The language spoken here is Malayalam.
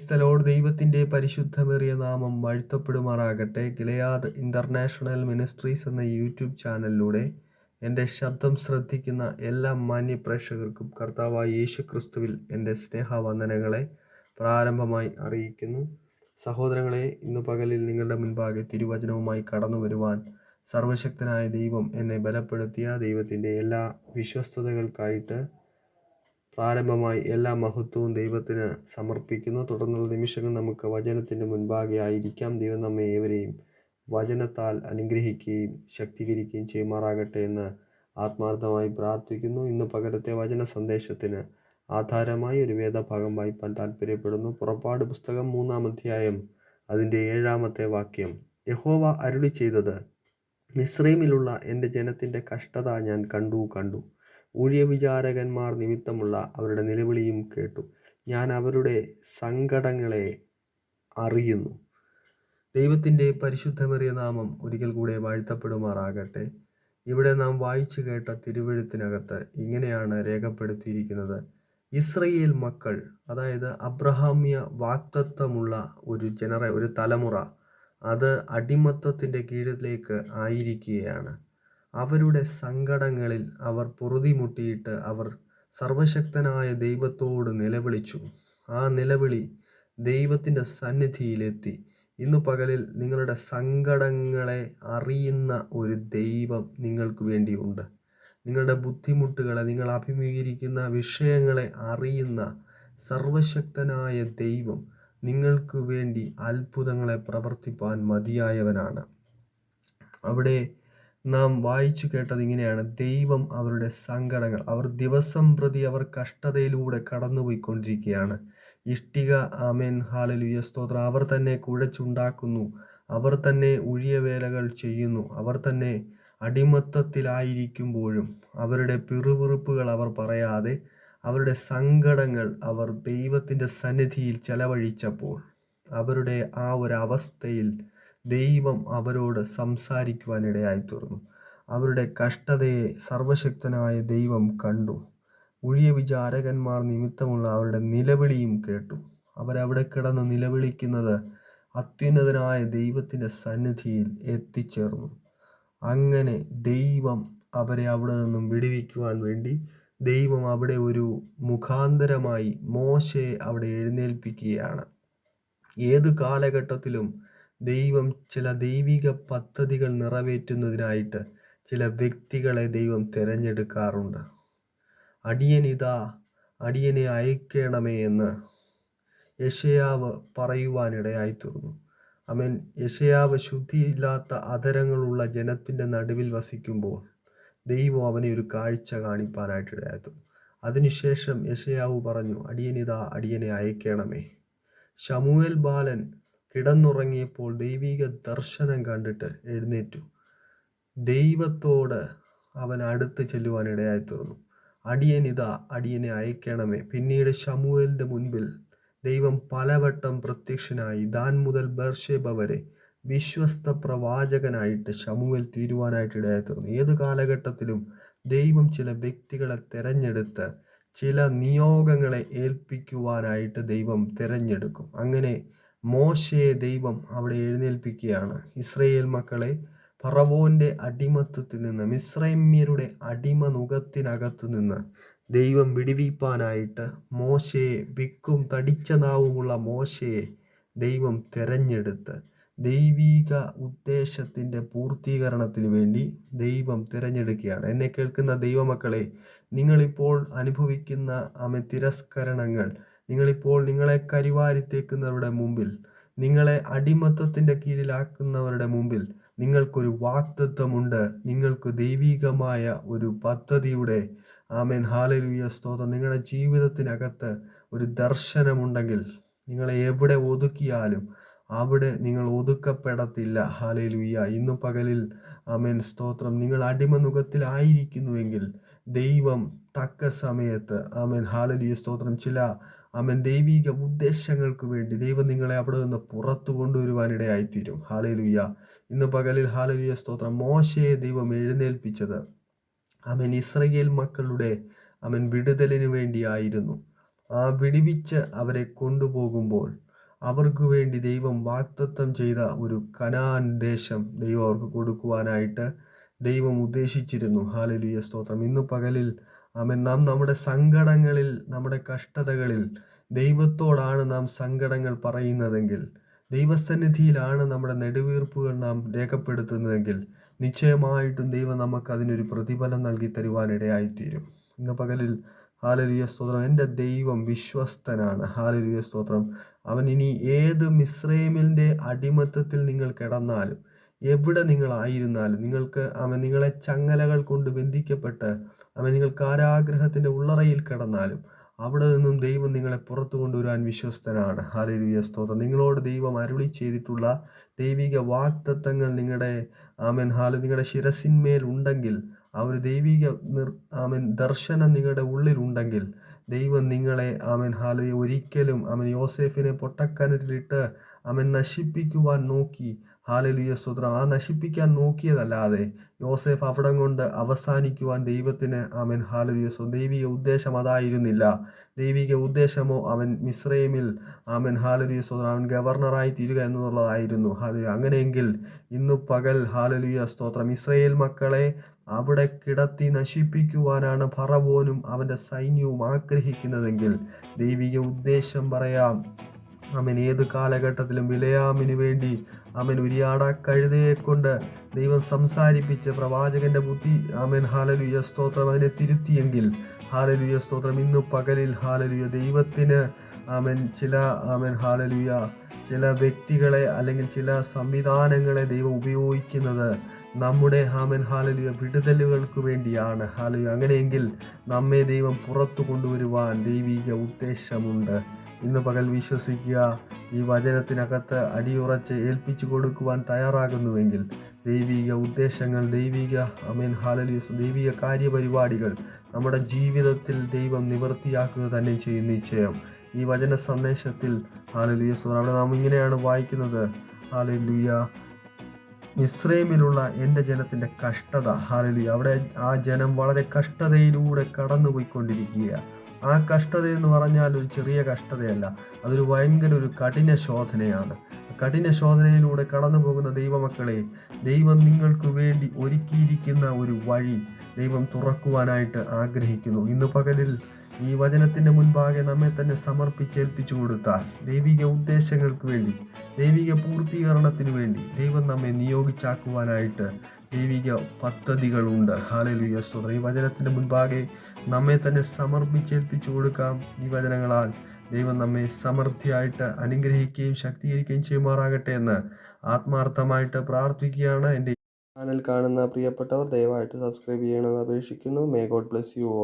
ക്രൈസ്തലോട് ദൈവത്തിന്റെ പരിശുദ്ധമേറിയ നാമം വാഴ്ത്തപ്പെടുമാറാകട്ടെ. ഗിലയാദ് ഇന്റർനാഷണൽ മിനിസ്ട്രീസ് എന്ന യൂട്യൂബ് ചാനലിലൂടെ എന്റെ ശബ്ദം ശ്രദ്ധിക്കുന്ന എല്ലാ മാന്യ പ്രേക്ഷകർക്കും കർത്താവായ യേശു ക്രിസ്തുവിൽ എന്റെ സ്നേഹവന്ദനങ്ങളെ പ്രാരംഭമായി അറിയിക്കുന്നു. സഹോദരങ്ങളെ ഇന്ന് പകലിൽ നിങ്ങളുടെ മുൻപാകെ തിരുവചനവുമായി കടന്നു വരുവാൻ സർവശക്തനായ ദൈവം എന്നെ ബലപ്പെടുത്തിയ ദൈവത്തിന്റെ എല്ലാ വിശ്വസ്തതകൾക്കായിട്ട് പ്രാരംഭമായി എല്ലാ മഹത്വവും ദൈവത്തിന് സമർപ്പിക്കുന്നു. തുടർന്നുള്ള നിമിഷങ്ങൾ നമുക്ക് വചനത്തിന്റെ മുൻപാകെ ആയിരിക്കാം ദൈവം നമ്മെ ഏവരെയും വചനത്താൽ അനുഗ്രഹിക്കുകയും ശക്തീകരിക്കുകയും ചെയ്യുമാറാകട്ടെ എന്ന് ആത്മാർത്ഥമായി പ്രാർത്ഥിക്കുന്നു. ഇന്ന് പകരത്തെ വചന സന്ദേശത്തിന് ആധാരമായി ഒരു വേദഭാഗം വായിപ്പാൻ താല്പര്യപ്പെടുന്നു പുറപ്പാട് പുസ്തകം മൂന്നാം അധ്യായം അതിന്റെ ഏഴാമത്തെ വാക്യം. യഹോവ അരുളി ചെയ്തത് മിസ്രൈമിലുള്ള എന്റെ ജനത്തിന്റെ കഷ്ടത ഞാൻ കണ്ടു കണ്ടു. ഊഴിയവിചാരകന്മാർ നിമിത്തമുള്ള അവരുടെ നിലവിളിയും കേട്ടു. ഞാൻ അവരുടെ സങ്കടങ്ങളെ അറിയുന്നു. ദൈവത്തിന്റെ പരിശുദ്ധമേറിയ നാമം ഒരിക്കൽ കൂടെ വാഴ്ത്തപ്പെടുമാറാകട്ടെ. ഇവിടെ നാം വായിച്ചു കേട്ട തിരുവഴുത്തിനകത്ത് ഇങ്ങനെയാണ് രേഖപ്പെടുത്തിയിരിക്കുന്നത്. ഇസ്രയേൽ മക്കൾ അതായത് അബ്രഹാമ്യ വാക്തത്വമുള്ള ഒരു ജനറ ഒരു തലമുറ അത് അടിമത്തത്തിന്റെ കീഴിലേക്ക് ആയിരിക്കുകയാണ്. അവരുടെ സങ്കടങ്ങളിൽ അവർ പൊറുതിമുട്ടിയിട്ട് അവർ സർവശക്തനായ ദൈവത്തോട് നിലവിളിച്ചു. ആ നിലവിളി ദൈവത്തിന്റെ സന്നിധിയിലെത്തി. ഇന്ന് പകലിൽ നിങ്ങളുടെ സങ്കടങ്ങളെ അറിയുന്ന ഒരു ദൈവം നിങ്ങൾക്ക് വേണ്ടിയുണ്ട്. നിങ്ങളുടെ ബുദ്ധിമുട്ടുകളെ നിങ്ങൾ അഭിമുഖീകരിക്കുന്ന വിഷയങ്ങളെ അറിയുന്ന സർവശക്തനായ ദൈവം നിങ്ങൾക്ക് വേണ്ടി അത്ഭുതങ്ങളെ പ്രവർത്തിപ്പാൻ മതിയായവനാണ്. അവിടെ നാം വായിച്ചു കേട്ടത് ഇങ്ങനെയാണ്. ദൈവം അവരുടെ സങ്കടങ്ങൾ അവർ ദിവസം പ്രതി അവർ കഷ്ടതയിലൂടെ കടന്നുപോയിക്കൊണ്ടിരിക്കുകയാണ്. ഇഷ്ടിക ആമേൻ ഹാലലുയ സ്തോത്രം. അവർ തന്നെ കുഴച്ചുണ്ടാക്കുന്നു. അവർ തന്നെ വേലകൾ ചെയ്യുന്നു. അവർ തന്നെ അടിമത്തത്തിലായിരിക്കുമ്പോഴും അവരുടെ പിറുപിറുപ്പുകൾ അവർ പറയാതെ അവരുടെ സങ്കടങ്ങൾ അവർ ദൈവത്തിന്റെ സന്നിധിയിൽ ചെലവഴിച്ചപ്പോൾ അവരുടെ ആ ഒരു അവസ്ഥയിൽ ദൈവം അവരോട് സംസാരിക്കുവാനിടയായി തീർന്നു അവരുടെ കഷ്ടതയെ സർവശക്തനായ ദൈവം കണ്ടു. ഉഴിയ വിചാരകന്മാർ നിമിത്തമുള്ള അവരുടെ നിലവിളിയും കേട്ടു. അവരവിടെ കിടന്ന് നിലവിളിക്കുന്നത് അത്യുന്നതനായ ദൈവത്തിന്റെ സന്നിധിയിൽ എത്തിച്ചേർന്നു. അങ്ങനെ ദൈവം അവരെ അവിടെ നിന്നും വിടുവിക്കുവാൻ വേണ്ടി ദൈവം അവിടെ ഒരു മുഖാന്തരമായി മോശയെ അവിടെ എഴുന്നേൽപ്പിക്കുകയാണ്. ഏത് കാലഘട്ടത്തിലും ദൈവം ചില ദൈവിക പദ്ധതികൾ നിറവേറ്റുന്നതിനായിട്ട് ചില വ്യക്തികളെ ദൈവം തിരഞ്ഞെടുക്കാറുണ്ട്. അടിയനിതാ അടിയനെ അയക്കണമേ എന്ന് യശയാവ് പറയുവാനിടയായി തീർന്നു. അമൻ. യശയാവ് ശുദ്ധിയില്ലാത്ത അതരങ്ങളുള്ള ജനത്തിന്റെ നടുവിൽ വസിക്കുമ്പോൾ ദൈവം അവനെ ഒരു കാഴ്ച കാണിപ്പാനായിട്ട് ഇടയായി തീർന്നു. അതിനുശേഷം യശയാവ് പറഞ്ഞു അടിയനിതാ അടിയനെ അയക്കണമേ. ഷമുവേൽ ബാലൻ കിടന്നുറങ്ങിയപ്പോൾ ദൈവിക ദർശനം കണ്ടിട്ട് എഴുന്നേറ്റു. ദൈവത്തോട് അവൻ അടുത്ത് ചെല്ലുവാൻ ഇടയായി തീർന്നു. അടിയനിതാ അടിയനെ അയക്കണമേ. പിന്നീട് ഷമുവേലിന്റെ മുൻപിൽ ദൈവം പലവട്ടം പ്രത്യക്ഷനായി ദാൻ മുതൽ ബർഷേബ വരെ വിശ്വസ്ത പ്രവാചകനായിട്ട് ഷമുവേൽ തീരുവാനായിട്ട് ഇടയായി തീർന്നു. ഏത് കാലഘട്ടത്തിലും ദൈവം ചില വ്യക്തികളെ തിരഞ്ഞെടുത്ത് ചില നിയോഗങ്ങളെ ഏൽപ്പിക്കുവാനായിട്ട് ദൈവം തിരഞ്ഞെടുക്കും. അങ്ങനെ മോശയെ ദൈവം അവിടെ എഴുന്നേൽപ്പിക്കുകയാണ്. ഇസ്രയേൽ മക്കളെ ഫറവോന്റെ അടിമത്തത്തിൽ നിന്ന് മിശ്രൈമ്യരുടെ അടിമ നുഖത്തിനകത്തു നിന്ന് ദൈവം വിടിവിപ്പാനായിട്ട് മോശയെ വിക്കും തടിച്ച നാവുമുള്ള മോശയെ ദൈവം തിരഞ്ഞെടുത്ത് ദൈവീക ഉദ്ദേശത്തിന്റെ പൂർത്തീകരണത്തിന് വേണ്ടി ദൈവം തിരഞ്ഞെടുക്കുകയാണ്. എന്നെ കേൾക്കുന്ന ദൈവമക്കളെ നിങ്ങളിപ്പോൾ അനുഭവിക്കുന്ന അമ തിരസ്കരണങ്ങൾ നിങ്ങളിപ്പോൾ നിങ്ങളെ കരിവാരിത്തേക്കുന്നവരുടെ മുമ്പിൽ നിങ്ങളെ അടിമത്തത്തിന്റെ കീഴിലാക്കുന്നവരുടെ മുമ്പിൽ നിങ്ങൾക്കൊരു വാക്തത്വമുണ്ട് നിങ്ങൾക്ക് ദൈവികമായ ഒരു പദ്ധതിയുടെ. ആമേൻ. ഹാലലുയ. സ്തോത്രം. നിങ്ങളുടെ ജീവിതത്തിനകത്ത് ഒരു ദർശനമുണ്ടെങ്കിൽ നിങ്ങളെ എവിടെ ഒതുക്കിയാലും അവിടെ നിങ്ങൾ ഒതുക്കപ്പെടത്തില്ല. ഹാലലൂയ. ഇന്നു പകലിൽ ആമേൻ. സ്തോത്രം. നിങ്ങൾ അടിമനുഖത്തിലായിരിക്കുന്നുവെങ്കിൽ ദൈവം തക്ക സമയത്ത് ആമേൻ. ഹാലലുയ. സ്തോത്രം. ചില അവൻ ദൈവിക ഉദ്ദേശങ്ങൾക്ക് വേണ്ടി ദൈവം നിങ്ങളെ അവിടെ നിന്ന് പുറത്തു കൊണ്ടുവരുവാനിടയായിത്തീരും ഹാലലുയ്യ ഇന്ന് പകലിൽ ഹാലലുയ സ്തോത്രം. മോശയെ ദൈവം എഴുന്നേൽപ്പിച്ചത് അവൻ ഇസ്രയേൽ മക്കളുടെ അവൻ വിടുതലിനു വേണ്ടിയായിരുന്നു ആ വിടിവിച്ച് അവരെ കൊണ്ടുപോകുമ്പോൾ അവർക്ക് വേണ്ടി ദൈവം വാക്തത്വം ചെയ്ത ഒരു കനാൻ ദേശം ദൈവം അവർക്ക് കൊടുക്കുവാനായിട്ട് ദൈവം ഉദ്ദേശിച്ചിരുന്നു. ഹാലലുയ സ്തോത്രം. ഇന്ന് പകലിൽ ആമൻ. നാം നമ്മുടെ സങ്കടങ്ങളിൽ നമ്മുടെ കഷ്ടതകളിൽ ദൈവത്തോടാണ് നാം സങ്കടങ്ങൾ പറയുന്നതെങ്കിൽ ദൈവസന്നിധിയിലാണ് നമ്മുടെ നെടുവീർപ്പുകൾ നാം രേഖപ്പെടുത്തുന്നതെങ്കിൽ നിശ്ചയമായിട്ടും ദൈവം നമുക്ക് അതിനൊരു പ്രതിഫലം നൽകി തരുവാനിടയായിത്തീരും. ഇന്ന് പകലിൽ ഹാലരിയ സ്തോത്രം. എന്റെ ദൈവം വിശ്വസ്തനാണ്. ഹാലരിയ സ്തോത്രം. അവൻ ഇനി ഏത് മിശ്രൈമിന്റെ അടിമത്തത്തിൽ നിങ്ങൾ കിടന്നാലും എവിടെ നിങ്ങളായിരുന്നാലും നിങ്ങൾക്ക് അവൻ നിങ്ങളെ ചങ്ങലകൾ കൊണ്ട് ബന്ധിക്കപ്പെട്ട് അവൻ നിങ്ങൾ കാരാഗ്രഹത്തിന്റെ ഉള്ളറയിൽ കിടന്നാലും അവിടെ നിന്നും ദൈവം നിങ്ങളെ പുറത്തു കൊണ്ടുവരാൻ വിശ്വസ്തനാണ്. ഹാലലുയ സ്തോത്രം. നിങ്ങളോട് ദൈവം അരുളി ചെയ്തിട്ടുള്ള ദൈവിക വാക്തത്വങ്ങൾ നിങ്ങളുടെ ആമൻ ഹാൽ നിങ്ങളുടെ ശിരസിന്മേൽ ഉണ്ടെങ്കിൽ ആ ഒരു ദൈവിക നിർ ആമൻ ദർശനം നിങ്ങളുടെ ഉള്ളിൽ ഉണ്ടെങ്കിൽ ദൈവം നിങ്ങളെ ആമൻ ഹാലയെ ഒരിക്കലും അവൻ യോസേഫിനെ പൊട്ടക്കനറ്റിലിട്ട് അവൻ നശിപ്പിക്കുവാൻ നോക്കി ഹാലലുയ സ്തോത്രം. ആ നശിപ്പിക്കാൻ നോക്കിയതല്ലാതെ യോസേഫ് അവിടം കൊണ്ട് അവസാനിക്കുവാൻ ദൈവത്തിന് അവൻ ഹാലലുയ ദൈവിക ഉദ്ദേശം അതായിരുന്നില്ല. ദൈവിക ഉദ്ദേശമോ അവൻ മിശ്രൈമിൽ അവൻ ഹാലലുയ സ്തോത്രം. അവൻ ഗവർണറായി തീരുക എന്നുള്ളതായിരുന്നു. ഹാലലുയ. അങ്ങനെയെങ്കിൽ ഇന്നു പകൽ ഹാലലുയ സ്തോത്രം. ഇസ്രയേൽ മക്കളെ അവിടെ കിടത്തി നശിപ്പിക്കുവാനാണ് ഫറവോനും അവന്റെ സൈന്യവും ആഗ്രഹിക്കുന്നതെങ്കിൽ ദൈവിക ഉദ്ദേശം പറയാം. അവൻ ഏത് കാലഘട്ടത്തിലും വിലയാമിന് വേണ്ടി അവൻ ഉരിയാട കഴുതയെ കൊണ്ട് ദൈവം സംസാരിപ്പിച്ച് പ്രവാചകന്റെ ബുദ്ധി. അവൻ ഹാലലുയ സ്തോത്രം അതിനെ തിരുത്തിയെങ്കിൽ. ഹാലലുയ സ്തോത്രം. ഇന്ന് പകലിൽ ഹാലലുയ ദൈവത്തിന് അവൻ ചില അവൻ ഹാലലുയ ചില വ്യക്തികളെ അല്ലെങ്കിൽ ചില സംവിധാനങ്ങളെ ദൈവം ഉപയോഗിക്കുന്നത് നമ്മുടെ ഹാമൻ ഹാലലുയ വിടുതലുകൾക്ക് വേണ്ടിയാണ്. ഹാലലുയ അങ്ങനെയെങ്കിൽ നമ്മെ ദൈവം പുറത്തു കൊണ്ടുവരുവാൻ ദൈവിക ഉദ്ദേശമുണ്ട്. ഇന്ന് പകൽ വിശ്വസിക്കുക ഈ വചനത്തിനകത്ത് അടിയുറച്ച് ഏൽപ്പിച്ചു കൊടുക്കുവാൻ തയ്യാറാകുന്നുവെങ്കിൽ ദൈവിക ഉദ്ദേശങ്ങൾ ദൈവിക അമീൻ ഹാലലീസ് ദൈവിക കാര്യപരിപാടികൾ നമ്മുടെ ജീവിതത്തിൽ ദൈവം നിവർത്തിയാക്കുക തന്നെ ചെയ്യും നിശ്ചയം. ഈ വചന സന്ദേശത്തിൽ ഹാലലുയ അവിടെ നാം ഇങ്ങനെയാണ് വായിക്കുന്നത്. ഹാലലൂയ മിസ്രൈമിലുള്ള എന്റെ ജനത്തിന്റെ കഷ്ടത ഹാലലൂയ അവിടെ ആ ജനം വളരെ കഷ്ടതയിലൂടെ കടന്നുപോയിക്കൊണ്ടിരിക്കുക ആ കഷ്ടത എന്ന് പറഞ്ഞാൽ ഒരു ചെറിയ കഷ്ടതയല്ല. അതൊരു ഭയങ്കര ഒരു കഠിന ശോധനയാണ്. കഠിന ശോധനയിലൂടെ കടന്നു പോകുന്ന ദൈവമക്കളെ ദൈവം നിങ്ങൾക്ക് വേണ്ടി ഒരുക്കിയിരിക്കുന്ന ഒരു വഴി ദൈവം തുറക്കുവാനായിട്ട് ആഗ്രഹിക്കുന്നു. ഇന്ന് പകലിൽ ഈ വചനത്തിന്റെ മുൻപാകെ നമ്മെ തന്നെ സമർപ്പിച്ചേൽപ്പിച്ചു കൊടുത്താൽ ദൈവിക ഉദ്ദേശങ്ങൾക്ക് വേണ്ടി ദൈവിക പൂർത്തീകരണത്തിന് വേണ്ടി ദൈവം നമ്മെ നിയോഗിച്ചാക്കുവാനായിട്ട് ദൈവിക പദ്ധതികളുണ്ട്. ഹാലലുയ സ്തോത്രം. ഈ വചനത്തിന്റെ മുൻപാകെ നമ്മെ തന്നെ സമർപ്പിച്ചേൽപ്പിച്ചു കൊടുക്കാം ഈ വചനങ്ങളാൽ. ദൈവം നമ്മെ സമൃദ്ധിയായിട്ട് അനുഗ്രഹിക്കുകയും ശക്തീകരിക്കുകയും ചെയ്യുമാറാകട്ടെ എന്ന് ആത്മാർത്ഥമായിട്ട് പ്രാർത്ഥിക്കുകയാണ്. എന്റെ ചാനൽ കാണുന്ന പ്രിയപ്പെട്ടവർ ദയവായിട്ട് സബ്സ്ക്രൈബ് ചെയ്യണമെന്ന് അപേക്ഷിക്കുന്നു. May God bless you all